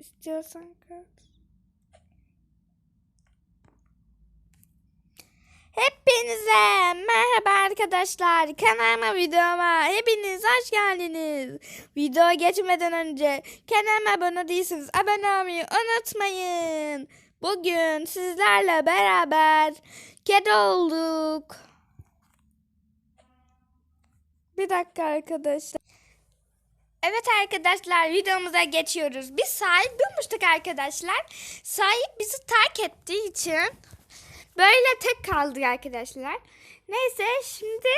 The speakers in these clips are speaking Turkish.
İstiyorsan kat. Hepinize merhaba arkadaşlar. Kanalıma videoma hepiniz hoş geldiniz. Video geçmeden önce kanalıma abone değilsiniz. Abone olmayı unutmayın. Bugün sizlerle beraber kedi olduk. Bir dakika arkadaşlar. Evet arkadaşlar videomuza geçiyoruz. Biz sahip bulmuştuk arkadaşlar. Sahip bizi terk ettiği için böyle tek kaldık arkadaşlar. Neyse şimdi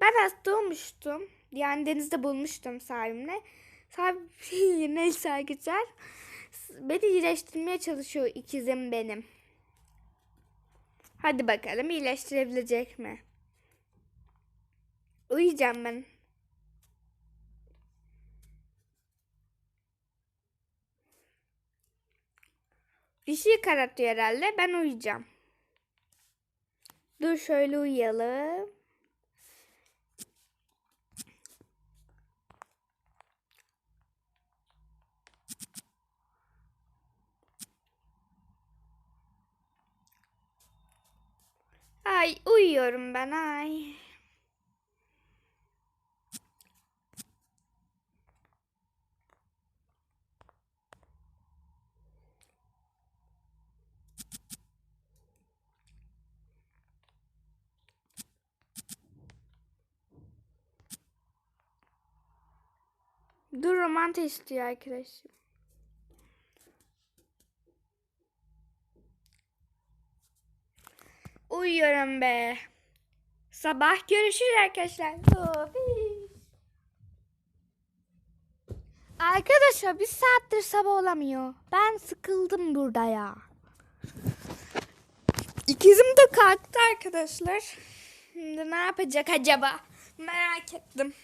ben hasta olmuştum. Yani denizde bulmuştum sahibimle. Sahip neyse arkadaşlar. Beni iyileştirmeye çalışıyor ikizim benim. Hadi bakalım iyileştirebilecek mi? Uyuyacağım ben. Bir şey karartıyor herhalde. Ben uyuyacağım. Dur şöyle uyuyalım. Ay uyuyorum ben ay. Dur romanta istiyor arkadaşım. Uyuyorum be. Sabah görüşürüz arkadaşlar. Arkadaşlar bir saattir sabah olamıyor. Ben sıkıldım burada ya. İkizim de kalktı arkadaşlar. Şimdi ne yapacak acaba? Merak ettim.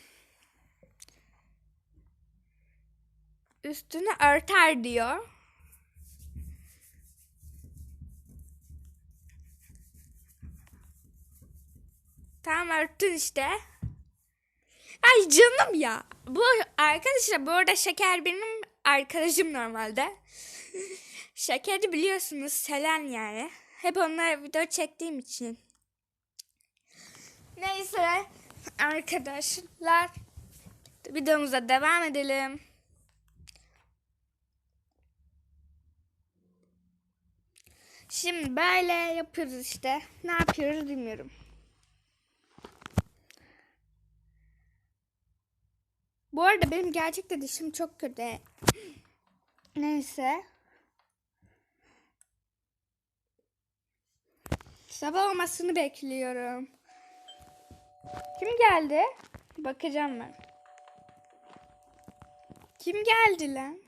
Üstünü örter diyor. Tamam örttün işte. Ay canım ya. Bu arkadaşlar bu arada Şeker benim arkadaşım normalde. Şeker'i biliyorsunuz Selen yani. Hep onlara video çektiğim için. Neyse arkadaşlar videomuza devam edelim. Şimdi böyle yapıyoruz işte. Ne yapıyoruz bilmiyorum. Bu arada benim gerçekten dişim çok kötü. Neyse. Sabah olmasını bekliyorum. Kim geldi? Bakacağım ben. Kim geldi lan?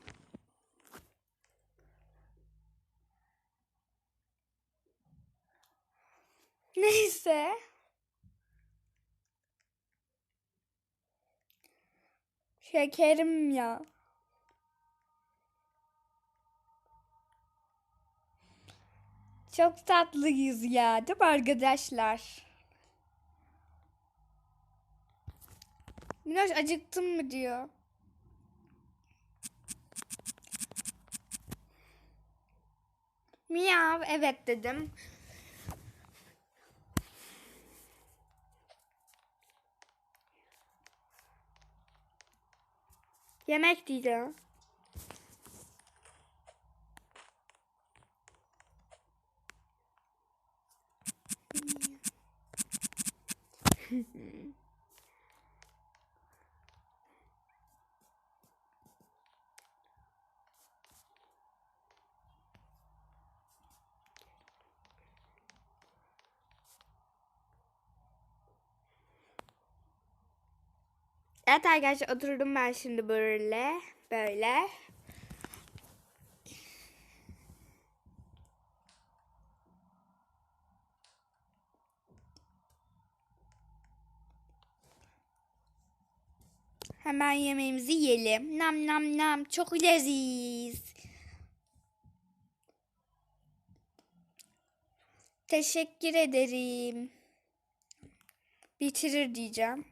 Neyse. Şekerim ya. Çok tatlıyız ya değil mi arkadaşlar? Minoş acıktın mı diyor. Miyav evet dedim. Yemek diyeceğim. Evet arkadaşlar oturdum ben şimdi böyle. Böyle. Hemen yemeğimizi yiyelim. Nam nam nam. Çok leziz. Teşekkür ederim. Bitirir diyeceğim.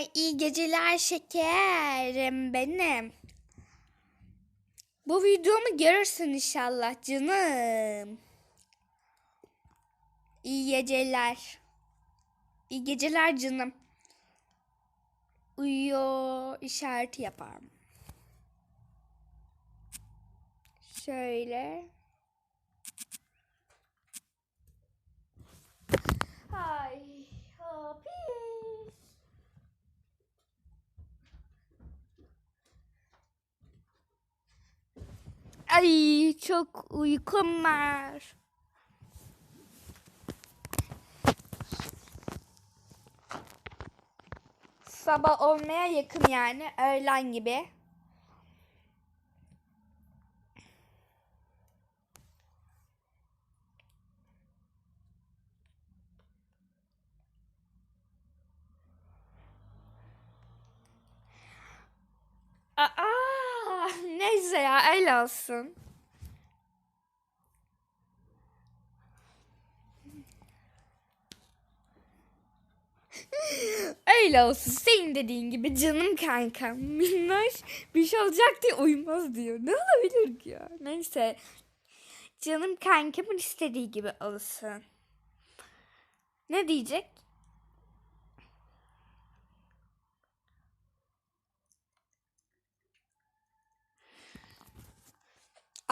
Ay iyi geceler şekerim benim. Bu videomu görürsün inşallah canım. İyi geceler. İyi geceler canım. Uyuyor işareti yaparım. Şöyle. Ay, hapis. Ay çok uykum var. Sabah olmaya yakın yani öğlen gibi. Aa, neyse ya öyle olsun. Öyle olsun. Senin dediğin gibi canım kankam. Minnoş bir şey olacak diye uyumaz diyor. Ne olabilir ki ya? Neyse. Canım kankamın istediği gibi olsun. Ne diyecek?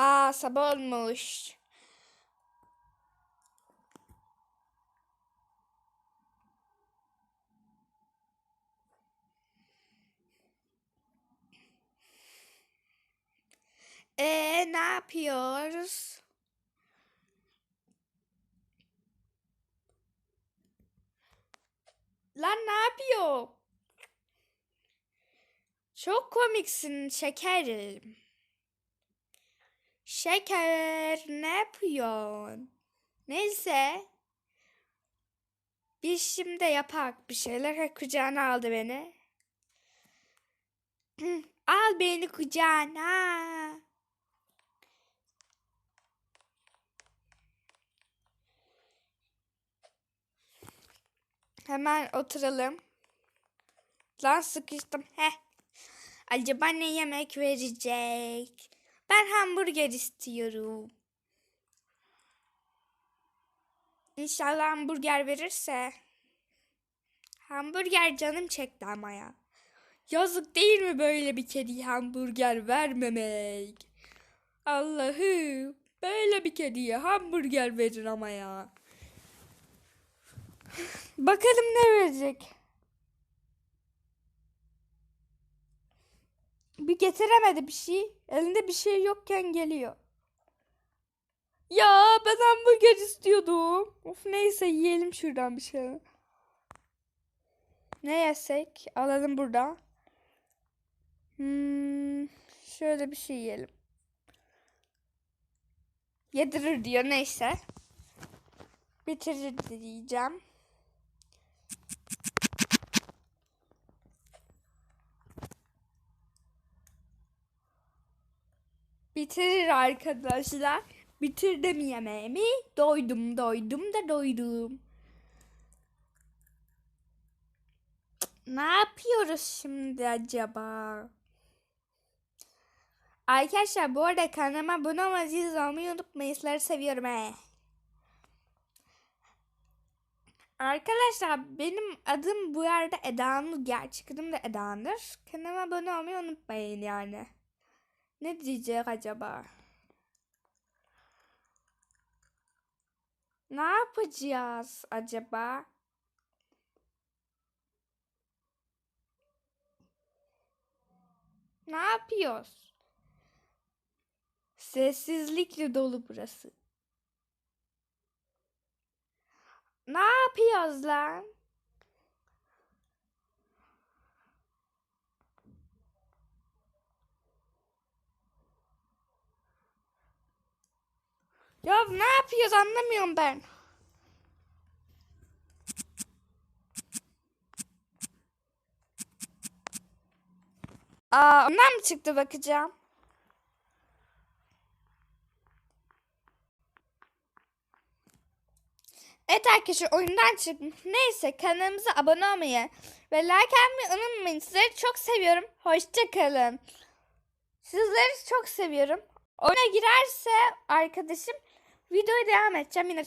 Aa sabah olmuş. Ee, ne yapıyoruz? Lan ne yapıyor? Çok komiksin şekerim. Şeker ne yapıyorsun? Neyse. Biz şimdi yapak bir şeyler kucağına aldı beni. Al beni kucağına. Hemen oturalım. Lan sıkıştım. Heh. Acaba ne yemek verecek? Ben hamburger istiyorum. İnşallah hamburger verirse. Hamburger canım çekti ama ya. Yazık değil mi böyle bir kediye hamburger vermemek? Allah'ım böyle bir kediye hamburger verin ama ya. Bakalım ne verecek. Bir getiremedi bir şey. Elinde bir şey yokken geliyor. Ya ben hamburger istiyordum. Of neyse yiyelim şuradan bir şey. Ne yesek? Alalım burada. Hmm, şöyle bir şey yiyelim. Yedirir diyor neyse. Bitirir diyeceğim. Bitirir arkadaşlar. Bitirdim yemeğimi. Doydum doydum da doydum. Ne yapıyoruz şimdi acaba? Arkadaşlar bu arada kanalıma abone olmayı olmayı unutmayın. Seviyorum he. Arkadaşlar benim adım bu yerde Edanur. Gerçek adım da Edanur. Kanalıma abone olmayı unutmayın yani. Ne diyecek acaba? Ne yapacağız acaba? Ne yapıyoruz? Sessizlikle dolu burası. Ne yapıyoruz lan? Ya ne yapıyoruz anlamıyorum ben. Aa, ondan mı çıktı bakacağım? Evet arkadaşlar oyundan çıkmış. Neyse kanalımıza abone olmayı ve like atmayı unutmayın. Sizleri çok seviyorum. Hoşçakalın. Sizleri çok seviyorum. Oyuna girerse arkadaşım videoyu devam edeceğim. Yine